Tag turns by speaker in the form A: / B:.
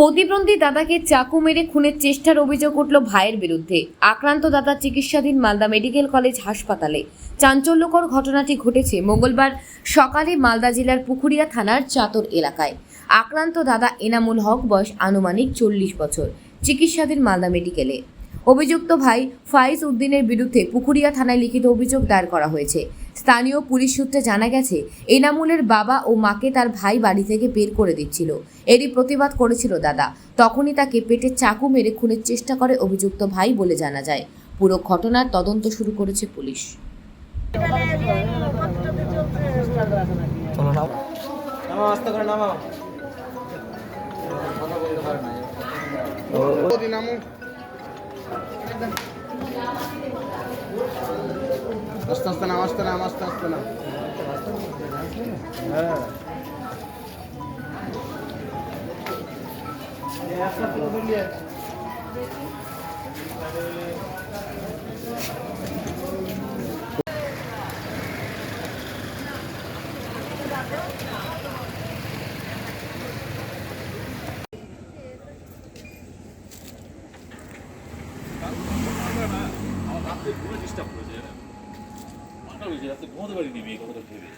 A: প্রতিবন্ধী দাদাকে চাকু মেরে খুনের চেষ্টার অভিযোগ উঠল ভাইয়ের বিরুদ্ধে। আক্রান্ত দাদা চিকিৎসাধীন মালদা মেডিকেল কলেজ হাসপাতালে। চাঞ্চল্যকর ঘটনাটি ঘটেছে মঙ্গলবার সকালে মালদা জেলার পুকুরিয়া থানার চাতর এলাকায়। আক্রান্ত দাদা এনামুল হক, বয়স আনুমানিক চল্লিশ বছর, চিকিৎসাধীন মালদা মেডিকেলে। অভিযুক্ত ভাই ফাইজ উদ্দিনের বিরুদ্ধে পুকুরিয়া থানায় লিখিত অভিযোগ দায়ের করা হয়েছে। স্থানীয় পুলিশ সূত্রে জানা গেছে এনামুলের বাবা ও মাকে তার ভাই বাড়ি থেকে বের করে দিচ্ছিল। এরই প্রতিবাদ করেছিল দাদা। তখনই তাকে পেটে চাকু মেরে খুনের চেষ্টা করে অভিযুক্ত ভাই বলে জানা যায়। পুরো ঘটনার তদন্ত শুরু করেছে পুলিশ।
B: আস্তে করে নামাও
C: ও-
B: নামো আস্তে আস্তে নাম আস্তে নাম আস্তে আস্তে নাম হ্যাঁ
D: ডিস্টার্ব করেছে মাথা হয়েছে রাত্রে ঘুমাতে পারিনি মেয়ে কথাটা ভেবে